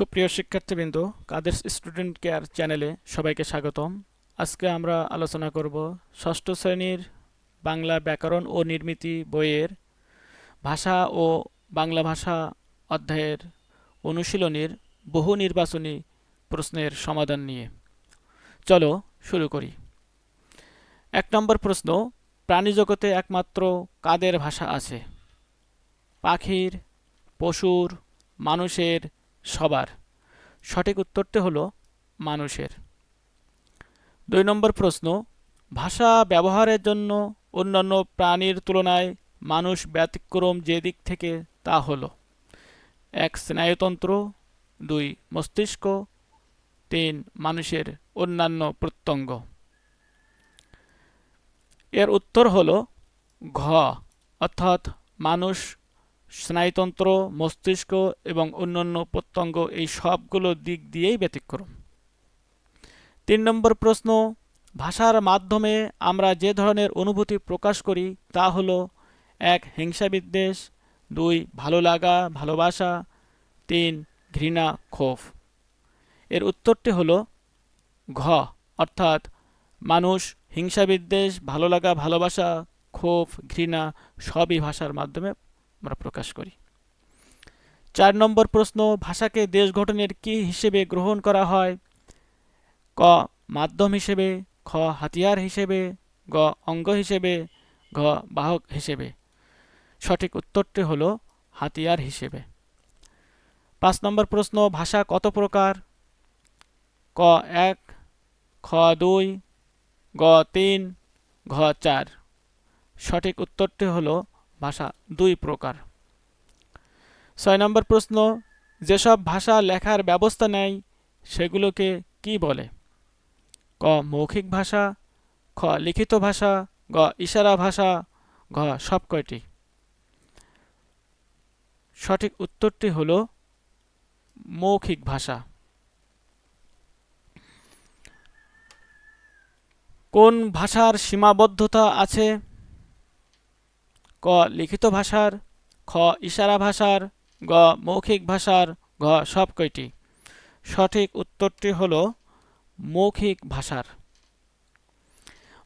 সুপ্রিয় শিক্ষার্থীবৃন্দ, কাদের student care চ্যানেলে সবাইকে স্বাগতম। আজকে আমরা আলোচনা করব ষষ্ঠ শ্রেণির বাংলা ব্যাকরণ ও নির্মিতি বইয়ের ভাষা ও বাংলা ভাষা অধ্যায়ের অনুশীলনীর বহু নির্বাচনী প্রশ্নের সমাধান নিয়ে। চলো শুরু করি। এক নম্বর প্রশ্ন প্রাণীজগতে একমাত্র কাদের ভাষা আছে? পাখির, পশুর, মানুষের সবার। সঠিক উত্তরটি হলো মানুষের। দুই নম্বর প্রশ্ন, ভাষা ব্যবহারের জন্য অন্যান্য প্রাণীর তুলনায় মানুষ ব্যতিক্রম যে দিক থেকে তা হলো, এক, স্নায়ুতন্ত্র, দুই, মস্তিষ্ক, তিন, মানুষের অন্যান্য প্রত্যঙ্গ। এর উত্তর হলো ঘ, অর্থাৎ মানুষ স্নায়ুতন্ত্র, মস্তিষ্ক এবং অন্যান্য প্রত্যঙ্গ এই সবগুলো দিক দিয়েই ব্যতিক্রম। তিন নম্বর প্রশ্ন, ভাষার মাধ্যমে আমরা যে ধরনের অনুভূতি প্রকাশ করি তা হলো, এক, হিংসা বিদ্বেষ, দুই, ভালো লাগা, ভালোবাসা, তিন, ঘৃণা, ক্ষোভ। এর উত্তরটি হলো ঘ, অর্থাৎ মানুষ, হিংসা বিদ্বেষ, ভালো লাগা, ভালোবাসা, ক্ষোভ, ঘৃণা সবই ভাষার মাধ্যমে আমরা প্রকাশ করি। চার নম্বর প্রশ্ন, ভাষাকে দেশ গঠনের কি হিসেবে গ্রহণ করা হয়? ক, মাধ্যম হিসেবে, খ, হাতিয়ার হিসেবে, গ, অঙ্গ হিসেবে, ঘ, বাহক হিসেবে। সঠিক উত্তরটি হলো হাতিয়ার হিসেবে। পাঁচ নম্বর প্রশ্ন, ভাষা কত প্রকার? ক, এক, খ, দুই, গ, তিন, ঘ, চার। সঠিক উত্তরটি হলো ভাষা দুই প্রকার। ছয় নম্বর প্রশ্ন, যেসব ভাষা লেখার ব্যবস্থা নেয়, সেগুলোকে কি বলে? ক, মৌখিক ভাষা, খ, লিখিত ভাষা, গ, ইশারা ভাষা, ঘ, সব কয়টি? সঠিক উত্তরটি হল মৌখিক ভাষা। কোন ভাষার সীমাবদ্ধতা আছে? ক লিখিত ভাষার, খ ইশারা ভাষার, গ মৌখিক ভাষার, ঘ সব কয়টি। সঠিক উত্তরটি হল মৌখিক ভাষার।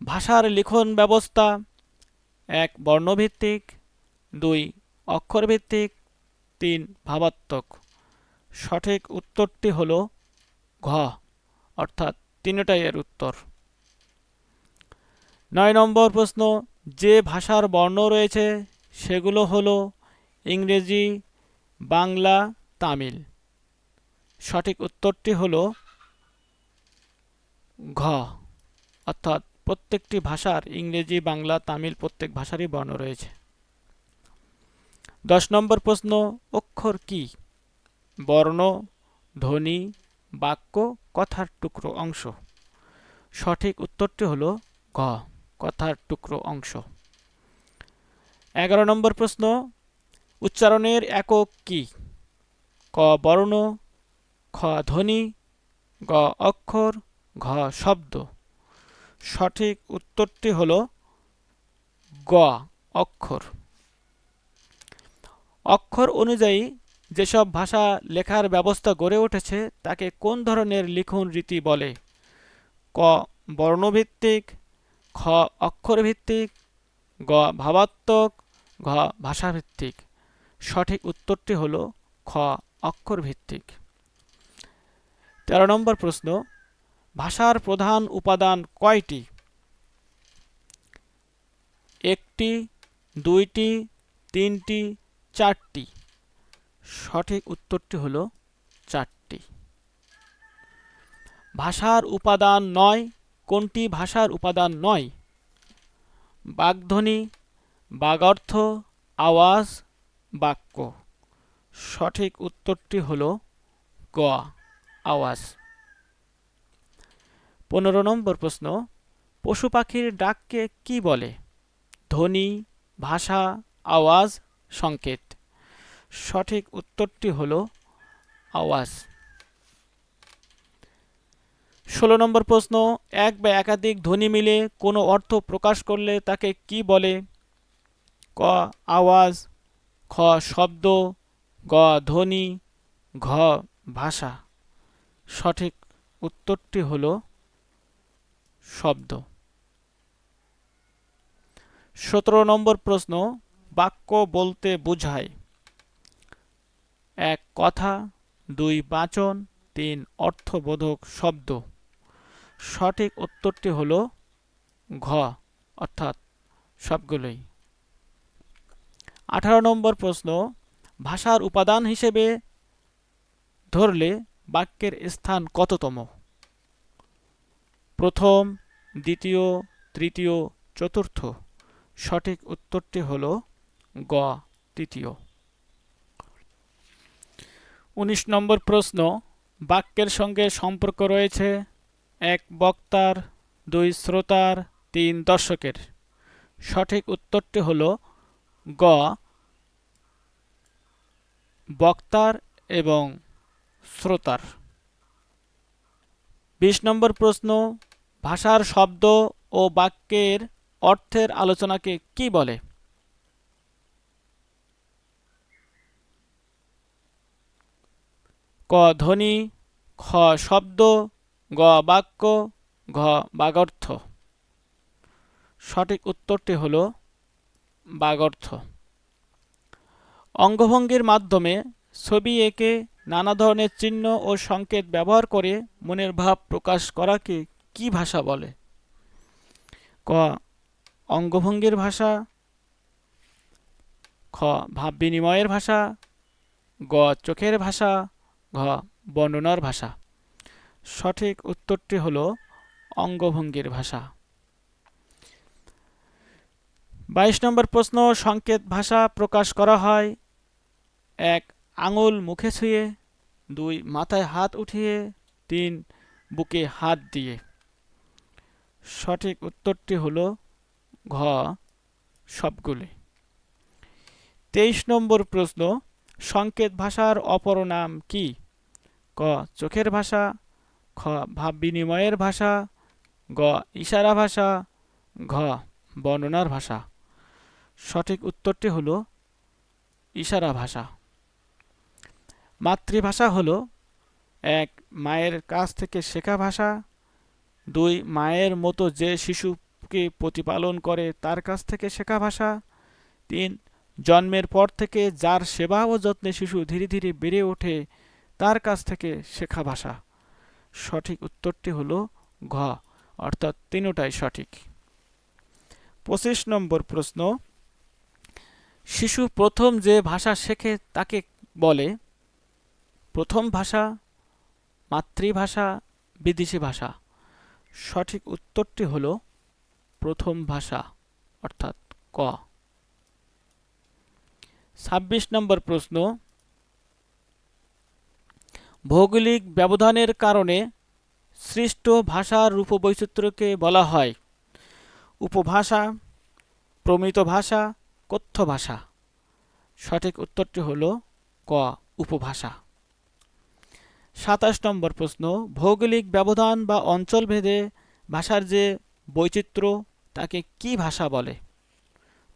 ভাষার লিখন ব্যবস্থা, এক, বর্ণভিত্তিক, দুই, অক্ষরভিত্তিক, তিন, ভাবাত্মক। সঠিক উত্তরটি হল ঘ, অর্থাৎ তিনটাই এর উত্তর। নয় নম্বর প্রশ্ন যে ভাষার বর্ণ রয়েছে সেগুলো হলো ইংরেজি, বাংলা, তামিল। সঠিক উত্তরটি হলো ঘ। অর্থাৎ প্রত্যেকটি ভাষার ইংরেজি, বাংলা, তামিল প্রত্যেক ভাষারই বর্ণ রয়েছে। দশ নম্বর প্রশ্ন, অক্ষর কি? বর্ণ, ধ্বনি, বাক্য, কথার টুকরো, অংশ। সঠিক উত্তরটি হলো ঘ। কথার টুকরো অংশ। এগারো নম্বর প্রশ্ন, উচ্চারণের একক কি? ক বর্ণ, খ ধ্বনি, গ অক্ষর, ঘ শব্দ। সঠিক উত্তরটি হল গ অক্ষর। অক্ষর অনুযায়ী যেসব ভাষা লেখার ব্যবস্থা গড়ে উঠেছে, তাকে কোন ধরনের লিখন রীতি বলে? ক বর্ণভিত্তিক খ অক্ষরভিত্তিক, গ ভাবাত্মক, ঘ ভাষাভিত্তিক। সঠিক উত্তরটি হল খ অক্ষরভিত্তিক। তেরো নম্বর প্রশ্ন, ভাষার প্রধান উপাদান কয়টি? একটি, দুইটি, তিনটি, চারটি। সঠিক উত্তরটি হল চারটি। ভাষার উপাদান নয় কোনটি ভাষার উপাদান নয়? বাগধ্বনি, বাগর্থ, আওয়াজ, বাক্য। সঠিক উত্তরটি হল গ, আওয়াজ। পনেরো নম্বর প্রশ্ন, পশু পাখির ডাককে কি বলে? ধ্বনি, ভাষা, আওয়াজ, সংকেত। সঠিক উত্তরটি হল আওয়াজ। ষোলো নম্বর প্রশ্ন, এক বা একাধিক ধ্বনি মিলে কোনো অর্থ প্রকাশ করলে তাকে কি বলে? ক, আওয়াজ, খ, শব্দ, গ, ধ্বনি, ঘ, ভাষা। সঠিক উত্তরটি হল শব্দ। সতেরো নম্বর প্রশ্ন, বাক্য বলতে বোঝায়। এক কথা, দুই বাচন, তিন অর্থবোধক শব্দ। সঠিক উত্তরটি হল ঘ, অর্থাৎ সবগুলোই। আঠারো নম্বর প্রশ্ন, ভাষার উপাদান হিসেবে ধরলে বাক্যের স্থান কততম? প্রথম, দ্বিতীয়, তৃতীয়, চতুর্থ। সঠিক উত্তরটি হল গ, তৃতীয়। উনিশ নম্বর প্রশ্ন, বাক্যের সঙ্গে সম্পর্ক রয়েছে এক বক্তার, দুই শ্রোতার, তিন দর্শকের। সঠিক উত্তরটি হল গ, বক্তার এবং শ্রোতার। বিশ নম্বর প্রশ্ন, ভাষার শব্দ ও বাক্যের অর্থের আলোচনাকে কি বলে? ক, ধ্বনি, খ, শব্দ গ বাক্য, ঘ বাগর্থ। সঠিক উত্তরটি হল বাগর্থ। অঙ্গভঙ্গির মাধ্যমে ছবি এঁকে নানা ধরনের চিহ্ন ও সংকেত ব্যবহার করে মনের ভাব প্রকাশ করাকে কি ভাষা বলে? ক অঙ্গভঙ্গির ভাষা। খ ভাব বিনিময়ের ভাষা। গ চোখের ভাষা। ঘ বর্ণনার ভাষা। সঠিক উত্তরটি হল অঙ্গভঙ্গির ভাষা। বাইশ নম্বর প্রশ্ন, সংকেত ভাষা প্রকাশ করা হয়। এক, আঙুল মুখে ছুঁয়ে। দুই, মাথায় হাত উঠিয়ে। তিন, বুকে হাত দিয়ে। সঠিক উত্তরটি হল ঘ, সবগুলি। তেইশ নম্বর প্রশ্ন, সংকেত ভাষার অপর নাম কি? ক, চোখের ভাষা। খ ভাব বিনিময়ের ভাষা, গ, ইশারা ভাষা, ঘ, বর্ণনার ভাষা। সঠিক উত্তরটি হল ইশারা ভাষা। মাতৃভাষা হল এক, মায়ের কাছ থেকে শেখা ভাষা। দুই, মায়ের মতো যে শিশুকে প্রতিপালন করে তার কাছ থেকে শেখা ভাষা। তিন, জন্মের পর থেকে যার সেবা ও যত্নে শিশু ধীরে ধীরে বেড়ে ওঠে তার কাছ থেকে শেখা ভাষা। সঠিক উত্তরটি হল ঘ, অর্থাৎ তিনটাই সঠিক। পঁচিশ নম্বর প্রশ্ন, শিশু প্রথম যে ভাষা শেখে তাকে বলে, প্রথম ভাষা, মাতৃভাষা, বিদেশি ভাষা। সঠিক উত্তরটি হল প্রথম ভাষা, অর্থাৎ ক। ছাব্বিশ নম্বর প্রশ্ন ভৌগোলিক ব্যবধানের কারণে সৃষ্ট ভাষার রূপবৈচিত্র্যকে বলা হয় উপভাষা, প্রমিত ভাষা, কথ্য ভাষা। সঠিক উত্তরটি হল ক, উপভাষা। সাতাশ নম্বর প্রশ্ন, ভৌগোলিক ব্যবধান বা অঞ্চলভেদে ভাষার যে বৈচিত্র্য, তাকে কি ভাষা বলে?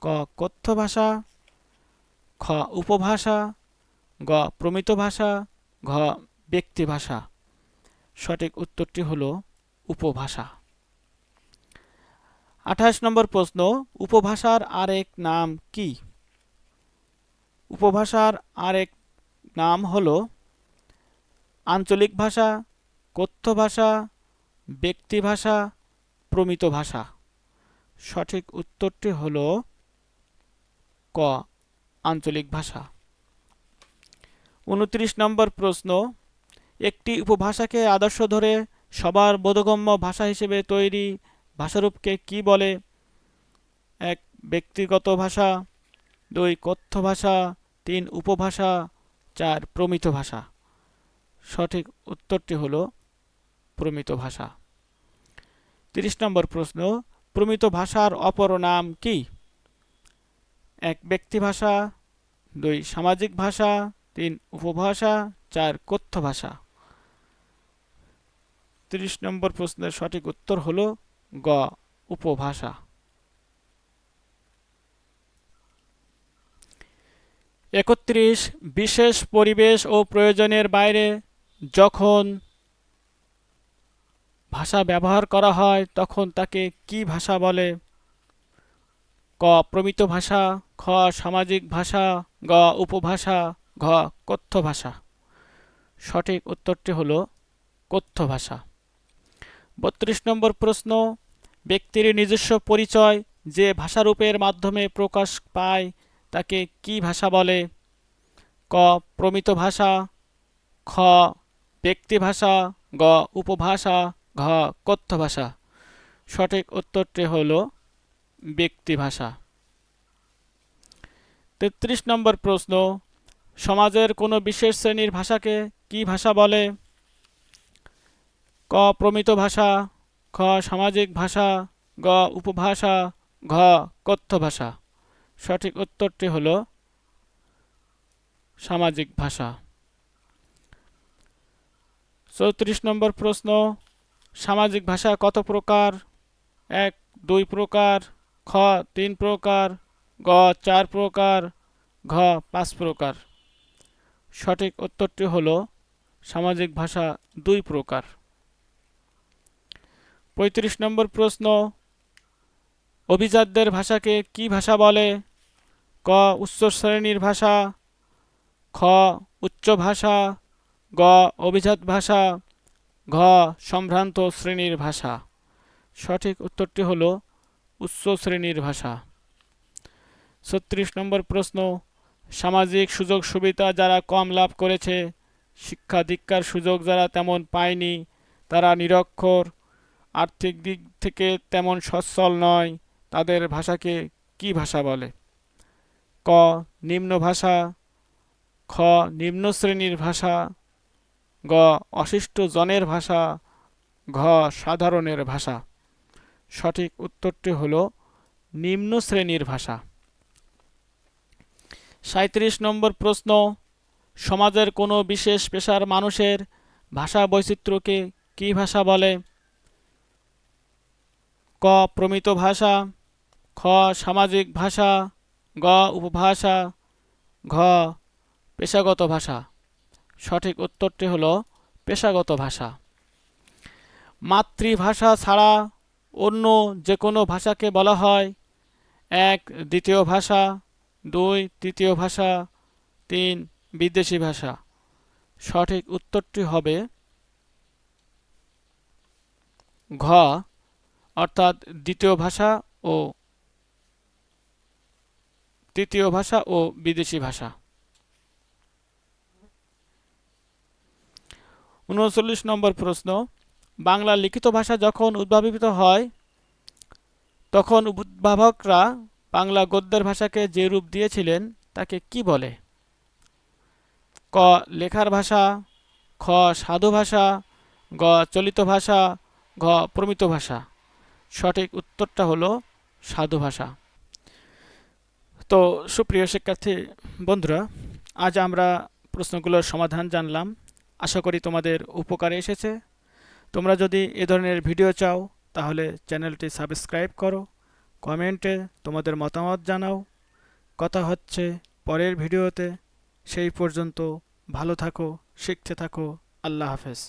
ক, কথ্য ভাষা, খ, উপভাষা, গ, প্রমিত ভাষা, ঘ ব্যক্তি ভাষা সঠিক উত্তরটি হল উপভাষা। আঠাশ নম্বর প্রশ্ন, উপভাষার আরেক নাম কি? উপভাষার আরেক নাম হল আঞ্চলিক ভাষা, কথ্য ভাষা, ব্যক্তি ভাষা, প্রমিত ভাষা। সঠিক উত্তরটি হল ক, আঞ্চলিক ভাষা। উনত্রিশ নম্বর প্রশ্ন একটি উপভাষাকে আদর্শ ধরে সবার বোধগম্য ভাষা হিসেবে তৈরি ভাষারূপকে কি বলে? এক, ব্যক্তিগত ভাষা। দুই, কথ্য ভাষা। তিন, উপভাষা। চার, প্রমিত ভাষা। সঠিক উত্তরটি হল প্রমিত ভাষা। তিরিশ নম্বর প্রশ্ন, প্রমিত ভাষার অপর নাম কি? এক, ব্যক্তি ভাষা। দুই, সামাজিক ভাষা। তিন, উপভাষা। চার, কথ্য ভাষা। তিরিশ নম্বর প্রশ্নের সঠিক উত্তর হল গ, উপভাষা। একত্রিশ, বিশেষ পরিবেশ ও প্রয়োজনের বাইরে যখন ভাষা ব্যবহার করা হয়, তখন তাকে কি ভাষা বলে? ক, প্রমিত ভাষা, খ, সামাজিক ভাষা, গ, উপভাষা, ঘ, কথ্য ভাষা। সঠিক উত্তরটি হল কথ্য ভাষা। বত্রিশ নম্বর প্রশ্ন, ব্যক্তির নিজস্ব পরিচয় যে ভাষারূপের মাধ্যমে প্রকাশ পায়, তাকে কি ভাষা বলে? ক, প্রমিত ভাষা, খ, ব্যক্তি ভাষা, গ, উপভাষা, ঘ, কথ্য ভাষা। সঠিক উত্তরটি হল ব্যক্তি ভাষা। তেত্রিশ নম্বর প্রশ্ন, সমাজের কোনো বিশেষ শ্রেণির ভাষাকে কি ভাষা বলে? ক প্রমিত ভাষা, খ সামাজিক ভাষা, গ উপভাষা, ঘ কথ্য ভাষা। সঠিক উত্তরটি হল সামাজিক ভাষা। চৌত্রিশ নম্বর প্রশ্ন, সামাজিক ভাষা কত প্রকার? এক, দুই প্রকার, খ, তিন প্রকার, গ, চার প্রকার, ঘ, পাঁচ প্রকার। সঠিক উত্তরটি হল সামাজিক ভাষা দুই প্রকার। পঁয়ত্রিশ নম্বর প্রশ্ন, অভিজাতদের ভাষাকে কি ভাষা বলে? ক, উচ্চ শ্রেণির ভাষা, খ, উচ্চ ভাষা, গ, অভিজাত ভাষা, ঘ, সম্ভ্রান্ত শ্রেণির ভাষা। সঠিক উত্তরটি হল উচ্চ শ্রেণির ভাষা। ছত্রিশ নম্বর প্রশ্ন, সামাজিক সুযোগ সুবিধা যারা কম লাভ করেছে, শিক্ষা দীক্ষার সুযোগ যারা তেমন পায়নি, তারা নিরক্ষর আর্থিক দিক থেকে তেমন সচ্ছল নয়, তাদের ভাষাকে কি ভাষা বলে? ক, নিম্ন ভাষা, খ, নিম্ন শ্রেণির ভাষা, গ, অশিষ্ট জনের ভাষা, ঘ, সাধারণের ভাষা। সঠিক উত্তরটি হল নিম্ন শ্রেণির ভাষা। সাঁত্রিশ নম্বর প্রশ্ন, সমাজের কোনো বিশেষ পেশার মানুষের ভাষা বৈচিত্র্যকে কি ভাষা বলে? ক প্রমিত ভাষা, খ সামাজিক ভাষা, গ উপভাষা, ঘ পেশাগত ভাষা। সঠিক উত্তরটি হল পেশাগত ভাষা। মাতৃভাষা ছাড়া অন্য যে কোনো ভাষাকে বলা হয়। এক, দ্বিতীয় ভাষা, দুই, তৃতীয় ভাষা, তিন, বিদেশি ভাষা। সঠিক উত্তরটি হবে ঘ। অর্থাৎ দ্বিতীয় ভাষা ও তৃতীয় ভাষা ও বিদেশি ভাষা। উনচল্লিশ নম্বর প্রশ্ন, বাংলা লিখিত ভাষা যখন উদ্ভাবিত হয়, তখন উদ্ভাবকরা বাংলা গদ্যের ভাষাকে যে রূপ দিয়েছিলেন তাকে কি বলে? ক, লেখার ভাষা, খ, সাধু ভাষা, গ, চলিত ভাষা, ঘ, প্রমিত ভাষা। সঠিক উত্তরটা হলো সাধু ভাষা। তো সুপ্রিয় শিক্ষার্থী বন্ধুরা, আজ আমরা প্রশ্নগুলোর সমাধান জানলাম। আশা করি তোমাদের উপকারে এসেছে। তোমরা যদি এ ধরনের ভিডিও চাও, তাহলে চ্যানেলটি সাবস্ক্রাইব করো, কমেন্টে তোমাদের মতামত জানাও। কথা হচ্ছে, পরের ভিডিওতে সেই পর্যন্ত ভালো থাকো, শিখতে থাকো। আল্লাহ হাফেজ।